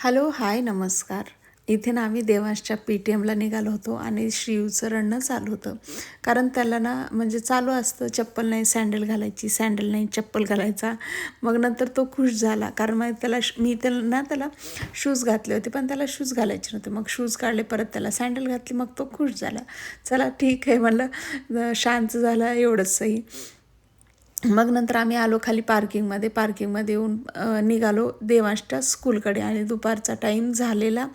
Hello hi नमस्कार. इथे ना आम्ही देवांशच्या पी टी एमला निघालो होतो आणि शिवचं रडणं चालू होतं. कारण त्याला ना म्हणजे चालू असतं चप्पल नाही सँडल घालायची सँडल नाही चप्पल घालायचा. मग नंतर तो खुश झाला. कारण मग त्याला मी त्याला ना त्याला शूज घातले होते पण त्याला शूज घालायचे नव्हते. मग शूज काढले परत त्याला सँडल घातली मग तो खुश झाला. चला ठीक आहे म्हणलं शांत झाला एवढंच सही. मग नंतर आम्ही आलो खाली पार्किंगमध्ये. पार्किंगमध्ये येऊन निघालो देवांशच्या स्कूलकडे आणि दुपारचा टाईम झालेला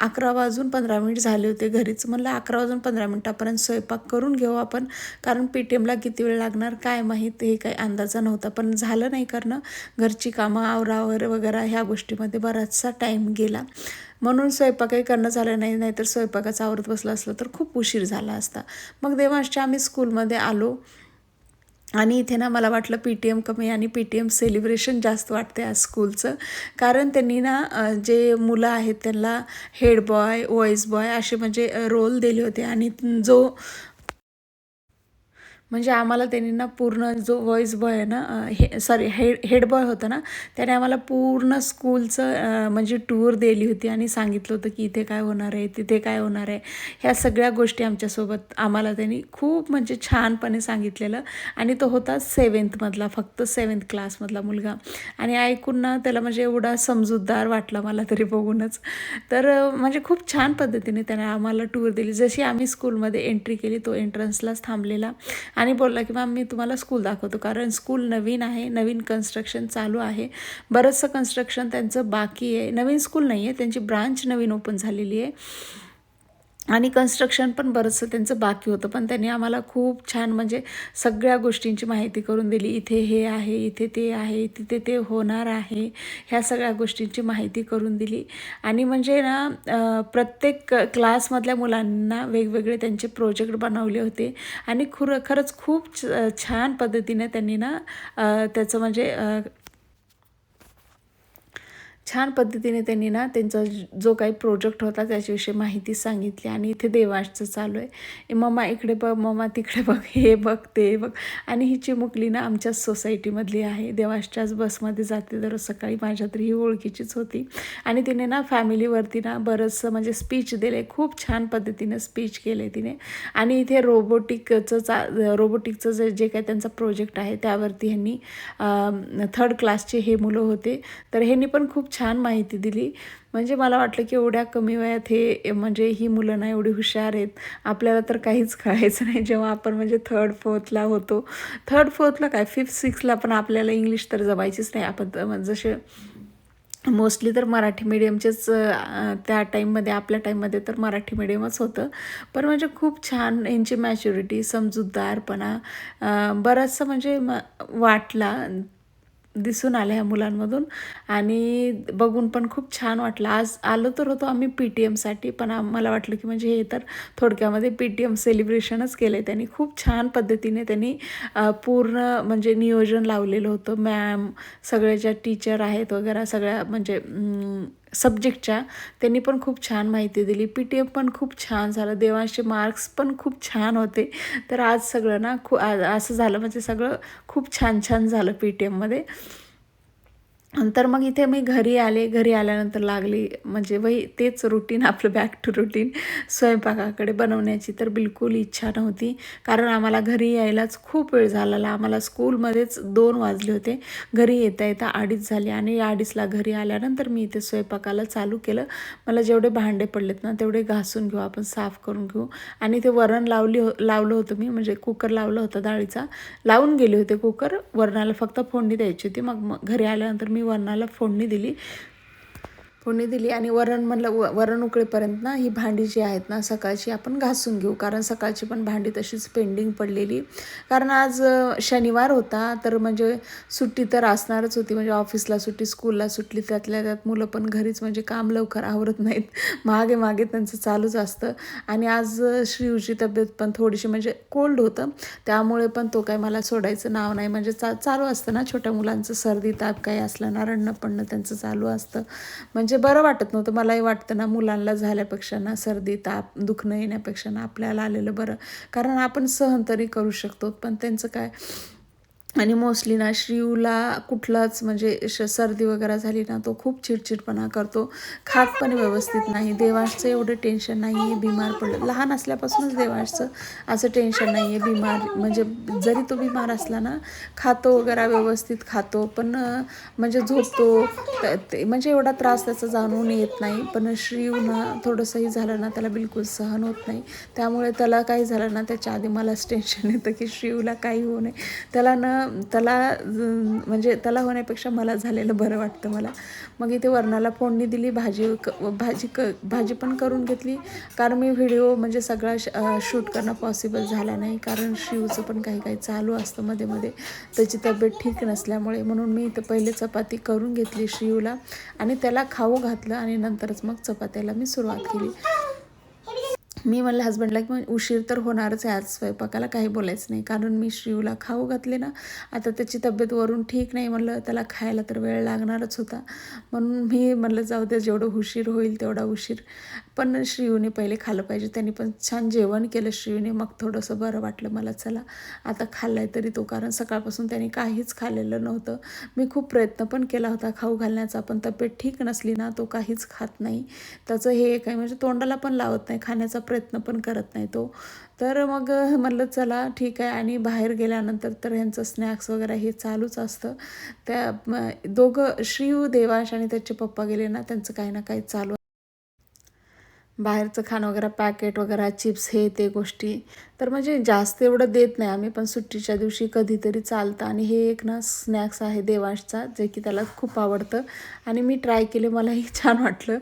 अकरा वाजून पंधरा मिनिट झाले होते घरीच. म्हणलं अकरा वाजून पंधरा मिनटापर्यंत स्वयंपाक करून घेऊ आपण कारण पी टी एमला किती वेळ लागणार काय माहीत हे काही अंदाजा नव्हता. पण झालं नाही करणं. घरची कामं आवरावर वगैरे ह्या गोष्टीमध्ये बराचसा टाईम गेला. म्हणून स्वयंपाकही करणं झालं नाही नाहीतर स्वयंपाकाचा आवरत बसलं असलं तर खूप उशीर झाला असता. मग देवांशच्या आम्ही स्कूलमध्ये आलो. आणि इथे ना मला वाटलं पी टी एम कमी आणि पी टी एम सेलिब्रेशन जास्त वाटते आज स्कूलचं कारण त्यांनी ना जे मुलं आहेत त्यांना हेड बॉय वॉईस बॉय असे म्हणजे रोल दिले होते. आणि जो म्हणजे आम्हाला त्यांनी ना पूर्ण जो व्हॉईस बॉय आहे ना हे सॉरी हेड हेड बॉय होता ना त्याने आम्हाला पूर्ण स्कूलचं म्हणजे टूर दिली होती आणि सांगितलं होतं की इथे काय होणार आहे तिथे काय होणार आहे. ह्या सगळ्या गोष्टी आमच्यासोबत आम्हाला त्यांनी खूप म्हणजे छानपणे सांगितलेलं. आणि तो होता सेवन्थमधला फक्त सेवन्थ क्लासमधला मुलगा. आणि ऐकून ना त्याला म्हणजे एवढा समजूतदार वाटला मला तरी बघूनच. तर म्हणजे खूप छान पद्धतीने त्याने आम्हाला टूर दिली. जशी आम्ही स्कूलमध्ये एंट्री केली तो एंट्रन्सलाच थांबलेला. आणि बोलला की मॅम मी तुम्हाला स्कूल दाखवतो कारण स्कूल नवीन आहे नवीन कन्स्ट्रक्शन चालू आहे. बरंचसं कन्स्ट्रक्शन त्यांचं बाकी आहे. नवीन स्कूल नाही आहे त्यांची ब्रांच नवीन ओपन झालेली आहे. आणि कन्स्ट्रक्शन पण बरंचसं त्यांचं बाकी होतं. पण त्यांनी आम्हाला खूप छान म्हणजे सगळ्या गोष्टींची माहिती करून दिली. इथे हे आहे इथे ते आहे तिथे ते होणार आहे. ह्या सगळ्या गोष्टींची माहिती करून दिली. आणि म्हणजे ना प्रत्येक क्लासमधल्या मुलांना वेगवेगळे त्यांचे प्रोजेक्ट बनवले होते. आणि खुर खरंच खूप छान पद्धतीने त्यांनी ना त्याचं म्हणजे छान पद्धतीने त्यांनी ना त्यांचा जो काही प्रोजेक्ट होता त्याच्याविषयी माहिती सांगितली आणि इथे देवांशचं चालू आहे. मम्मा इकडे बघ मम्मा तिकडे बघ हे बघ ते बघ. आणि ही चिमुकली ना आमच्याच सोसायटीमधली आहे. देवांशच्याच बसमध्ये जाते दररोज सकाळी. माझ्या तरी ही ओळखीचीच होती. आणि तिने ना फॅमिलीवरती ना बरंचसं म्हणजे स्पीच दिले. खूप छान पद्धतीनं स्पीच केले तिने. आणि इथे रोबोटिकचं चा रोबोटिकचं जे जे काही त्यांचा प्रोजेक्ट आहे त्यावरती ह्यांनी थर्ड क्लासचे हे मुलं होते. तर ह्यांनी पण खूप छान माहिती दिली. म्हणजे मला वाटलं की एवढ्या कमी वयात हे म्हणजे ही मुलं ना एवढी हुशार आहेत. आपल्याला तर काहीच कळायचं नाही. जेव्हा आपण म्हणजे थर्ड फोर्थला होतो. थर्ड फोर्थला काय? फिफ्थ सिक्सला पण आपल्याला इंग्लिश तर जमायचीच नाही. आपण जसे मोस्टली तर मराठी मीडियमचेच त्या टाईममध्ये आपल्या टाईममध्ये तर मराठी मीडियमच होतं. पण म्हणजे खूप छान यांची मॅच्युरिटी समजूतदारपणा बराचसा म्हणजे म वाटला. दिसून आल्या ह्या मुलांमधून. आणि बघून पण खूप छान वाटलं. आज आलो तर होतो आम्ही पी टी एमसाठी पण आम्हाला वाटलं की म्हणजे हे तर थोडक्यामध्ये पी टी एम सेलिब्रेशनच केलं आहे त्यांनी. खूप छान पद्धतीने त्यांनी पूर्ण म्हणजे नियोजन लावलेलं होतं. मॅम सगळ्या ज्या टीचर आहेत वगैरे सगळ्या म्हणजे सब्जेक्टच्या त्यांनी पण खूप छान माहिती दिली. पी टी एम पण खूप छान झालं. देवांचे मार्क्स पण खूप छान होते. तर आज सगळं ना खू असं झालं. म्हणजे सगळं खूप छान छान झालं पी टी एममध्ये नंतर मग इथे मी घरी आले घरी आल्यानंतर लागली म्हणजे वही तेच रुटीन आपलं बॅक टू रुटीन स्वयंपाकाकडे बनवण्याची तर बिलकुल इच्छा नव्हती. कारण आम्हाला घरी यायलाच खूप वेळ झालेला आम्हाला स्कूलमध्येच दोन वाजले होते. घरी येता येता अडीच झाली आणि या अडीचला घरी आल्यानंतर मी इथे स्वयंपाकाला चालू केलं. मला जेवढे भांडे पडलेत ना तेवढे घासून घेऊ आपण साफ करून घेऊ. आणि ते वरण लावली हो लावलं होतं मी म्हणजे कुकर लावलं होतं डाळीचा लावून गेले होते कुकर वरणाला फक्त फोडणी द्यायची होती. मग मग घरी आल्यानंतर मी मी वरणाला फोडणी दिली. फोडणी दिली आणि वरण म्हणलं व वरण उकळेपर्यंत ना ही भांडी जी आहेत ना सकाळची आपण घासून घेऊ. कारण सकाळची पण भांडी तशीच पेंडिंग पडलेली. कारण आज शनिवार होता तर म्हणजे सुट्टी तर असणारच होती. म्हणजे ऑफिसला सुट्टी स्कूलला सुटली त्यातल्या त्यात मुलं पण घरीच म्हणजे काम लवकर आवरत नाहीत. मागे मागे त्यांचं चालूच असतं. आणि आज श्रीवची तब्येत पण थोडीशी म्हणजे कोल्ड होतं. त्यामुळे पण तो काय मला सोडायचं नाव नाही. म्हणजे चा चालू असतं ना छोट्या मुलांचं सर्दी ताप काही असलं ना रडणं पडणं त्यांचं चालू असतं. म्हणजे बरं वाटत नव्हतं. मलाही वाटतं ना मुलांना झाल्यापेक्षा ना सर्दी ताप दुखणं येण्यापेक्षा ना आपल्याला आलेलं बरं. कारण आपण सहन तरी करू शकतो. पण त्यांचं काय आणि मोस्टली ना श्रीवला कुठलाच म्हणजे श सर्दी वगैरे झाली ना तो खूप चिडचिडपणा करतो. खात पण व्यवस्थित नाही. देवांशचं एवढं टेन्शन नाही आहे बिमार पडलं. लहान असल्यापासूनच देवांशचं असं टेन्शन नाही आहे बिमार म्हणजे जरी तो बिमार असला ना खातो वगैरे व्यवस्थित खातो पण म्हणजे झोपतो. ते म्हणजे एवढा त्रास त्याचा जाणवून येत नाही. पण श्रीयू ना थोडंसंही झालं ना त्याला बिलकुल सहन होत नाही. त्यामुळे त्याला काही झालं ना त्याच्या आधी मलाच टेन्शन येतं की श्रीवला काही होऊ नये. त्याला न त्याला म्हणजे त्याला होण्यापेक्षा मला झालेलं बरं वाटतं मला. मग इथे वरणाला फोडणी दिली भाजी क भाजी क भाजी पण करून घेतली. कारण मी व्हिडिओ म्हणजे सगळा शूट करणं पॉसिबल झाला नाही. कारण शिवचं पण काही काही चालू असतं मध्ये मध्ये. त्याची तब्येत ठीक नसल्यामुळे म्हणून मी इथं पहिले चपाती करून घेतली शिवला. आणि त्याला खाऊ घातलं आणि नंतरच मग चपात्याला मी सुरुवात केली. मी म्हणलं हस्बंडला की मग उशीर तर होणारच आहे आज स्वयंपाकाला काही बोलायचं नाही. कारण मी श्रीवला खाऊ घातले ना आता त्याची तब्येत वरून ठीक नाही. म्हणलं त्याला खायला तर वेळ लागणारच होता. म्हणून मी म्हणलं जाऊ दे जेवढं उशीर होईल तेवढा उशीर. पण श्रीयूने पहिले खाल्लं पाहिजे. त्यांनी पण छान जेवण केलं श्रीयूने. मग थोडंसं बरं वाटलं मला चला आता खाल्लं आहे तरी तो. कारण सकाळपासून त्याने काहीच खाल्लेलं नव्हतं. मी खूप प्रयत्न पण केला होता खाऊ घालण्याचा पण तब्येत ठीक नसली ना तो काहीच खात नाही. त्याचं हे एक आहे म्हणजे तोंडाला पण लावत नाही. खाण्याचा प्रयत्न पण करत नाही तो. तर मग म्हणलं चला ठीक आहे. आणि बाहेर गेल्यानंतर तर ह्यांचं स्नॅक्स वगैरे हे चालूच असतं. त्या दोघं श्रीव देवाश आणि त्याचे पप्पा गेले ना त्यांचं काही ना काही चालू बाहेरचं खाणं वगैरे पॅकेट वगैरे चिप्स हे ते गोष्टी. तर म्हणजे जास्त एवढं देत नाही आम्ही पण सुट्टीच्या दिवशी कधीतरी चालतं. आणि हे एक ना स्नॅक्स आहे देवांशचा जे की त्याला खूप आवडतं. आणि मी ट्राय केले मलाही छान वाटलं.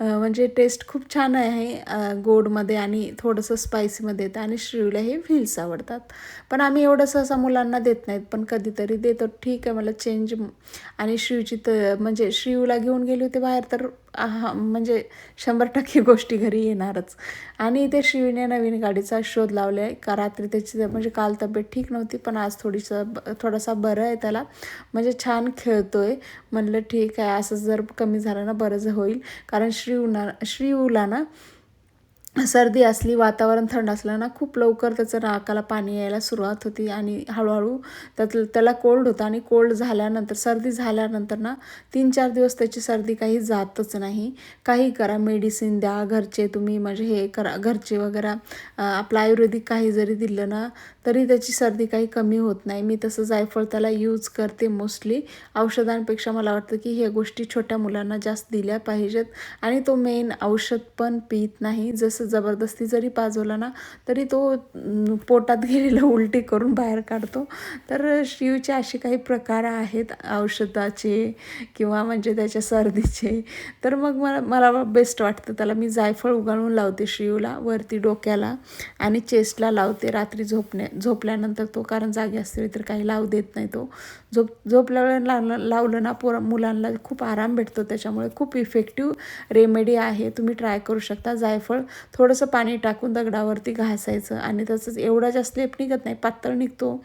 म्हणजे टेस्ट खूप छान आहे गोडमध्ये आणि थोडंसं स्पायसीमध्ये येतं. आणि श्रीला हे व्हील्स आवडतात. पण आम्ही एवढं सहसा मुलांना देत नाहीत पण कधीतरी देतो. ठीक आहे मला चेंज आणि श्रीवची तर म्हणजे श्रीवला घेऊन गेली होती बाहेर तर हा म्हणजे शंभर टक्के गोष्टी घरी येणारच. आणि इथे शिवीने नवीन गाडीचा शोध लावला आहे का रात्री त्याची म्हणजे काल तब्येत ठीक नव्हती पण आज थोडीसं थोडासा बरं आहे त्याला. म्हणजे छान खेळतो आहे म्हणलं ठीक आहे असं जर कमी झालं ना बरंच होईल. कारण श्री उना श्री उला ना सर्दी असली वातावरण थंड असलं ना खूप लवकर त्याचं नाकाला पाणी यायला सुरुवात होती आणि हळूहळू त्यात त्याला कोल्ड होतं आणि कोल्ड झाल्यानंतर सर्दी झाल्यानंतर ना तीन चार दिवस त्याची सर्दी काही जातच नाही. काही करा मेडिसिन द्या घरचे तुम्ही म्हणजे हे करा घरचे वगैरे आपलं आयुर्वेदिक काही जरी दिलं ना तरी त्याची सर्दी काही कमी होत नाही. मी तसं जायफळ त्याला यूज करते मोस्टली औषधांपेक्षा मला वाटतं की ह्या गोष्टी छोट्या मुलांना जास्त दिल्या पाहिजेत. आणि तो मेन औषध पण पित नाही. जसं जबरदस्ती जरी पाजवला ना तरी तो पोटात गेलेला उलटी करून बाहेर काढतो. तर शिवचे असे काही प्रकार आहेत औषधाचे किंवा म्हणजे त्याच्या सर्दीचे? तर मग मला मला बेस्ट वाटतं त्याला. मी जायफळ उगाळून लावते शिवला वरती डोक्याला आणि चेस्टला लावते रात्री झोपणे झोपल्यानंतर तो कारण जागे असते तर काही लावू देत नाही तो. झोप झोपल्यावर लावलं लावलं ना पोरा मुलांना खूप आराम भेटतो. त्याच्यामुळे खूप इफेक्टिव्ह रेमेडी आहे. तुम्ही ट्राय करू शकता जायफळ. थोडंसं पाणी टाकून दगडावरती घासायचं आणि तसंच एवढा जास्त लेप निघत नाही. पातळ निघतो.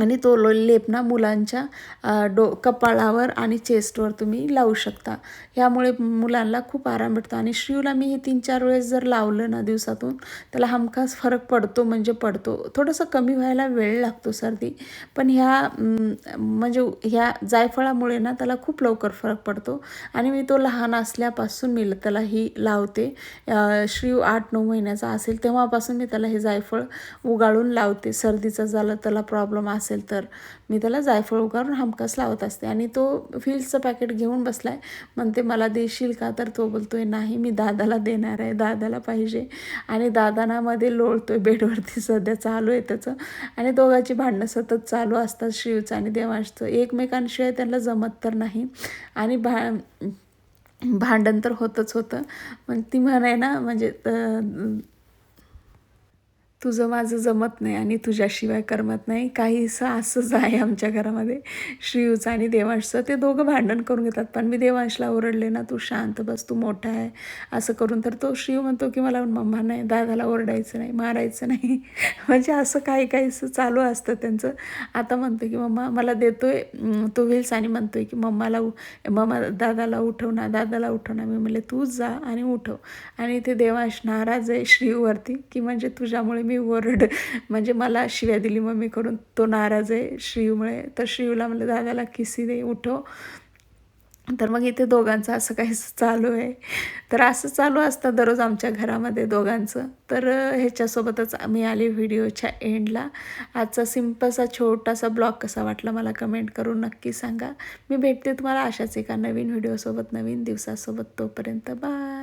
आणि तो लो लेप ना मुलांच्या डो कपाळावर आणि चेस्टवर तुम्ही लावू शकता. ह्यामुळे मुलांना खूप आराम भेटतो. आणि श्रीवला मी हे तीन चार वेळेस जर लावलं ना दिवसातून त्याला हमखास फरक पडतो म्हणजे पडतो. थोडंसं कमी व्हायला वेळ लागतो सर्दी. पण ह्या म्हणजे ह्या जायफळामुळे ना त्याला खूप लवकर फरक पडतो. आणि मी तो लहान असल्यापासून मी त्याला ही लावते. श्रीव आठ नऊ महिन्याचा असेल तेव्हापासून मी त्याला हे जायफळ उगाळून लावते. सर्दीचा झालं त्याला प्रॉब्लेम असेल असेल तर मी त्याला जायफळ उगारून हमकास लावत असते. आणि तो फिल्सचं पॅकेट घेऊन बसला आहे म्हणते मला देशील का? तर तो बोलतो आहे नाही मी दादाला देणार आहे. दादाला पाहिजे. आणि दादानामध्ये लोळतो आहे बेडवरती. सध्या चालू आहे त्याचं. आणि दोघांची भांडणं सतत चालू असतात. शिवचं आणि देवांशचं. एकमेकांशिवाय त्यांना जमत तर नाही. आणि भा भांडण तर होतच होतं. पण ती म्हणाय ना म्हणजे तुझं माझं जमत नाही आणि तुझ्याशिवाय करमत नाही. काहीसं असंच आहे आमच्या घरामध्ये. श्रीयूचं आणि देवांशचं ते दोघं भांडण करून घेतात. पण मी देवांशला ओरडले ना तू शांत बस तू मोठा आहे. असं करून तर तो श्रीयू म्हणतो की मला मम्मा नाही दादाला ओरडायचं नाही मारायचं नाही. म्हणजे असं काही काहीसं चालू असतं त्यांचं. आता म्हणतो की मम्मा मला देतोय अं, तो व्हील्स आणि म्हणतोय की मम्माला उ- मम्मा दादाला उठव ना दादाला उठव ना. मी म्हणले तूच जा आणि उठव. आणि ते देवांश नाराज आहे श्रीयूवरती की म्हणजे तुझ्यामुळे मी ओरड. म्हणजे मला शिव्या दिली मम्मीकडून तो नाराज आहे श्रीमुळे तर श्रीला म्हणलं दादाला किसी दे उठो. तर मग इथे दोघांचं असं काही चालू आहे. तर असं चालू असतं दररोज आमच्या घरामध्ये दोघांचं. तर ह्याच्यासोबतच आम्ही आले व्हिडिओच्या एंडला. आजचा सिम्पलसा छोटासा ब्लॉग कसा वाटला मला कमेंट करून नक्की सांगा. मी भेटते तुम्हाला अशाच एका नवीन व्हिडिओसोबत नवीन दिवसासोबत तोपर्यंत. बाय.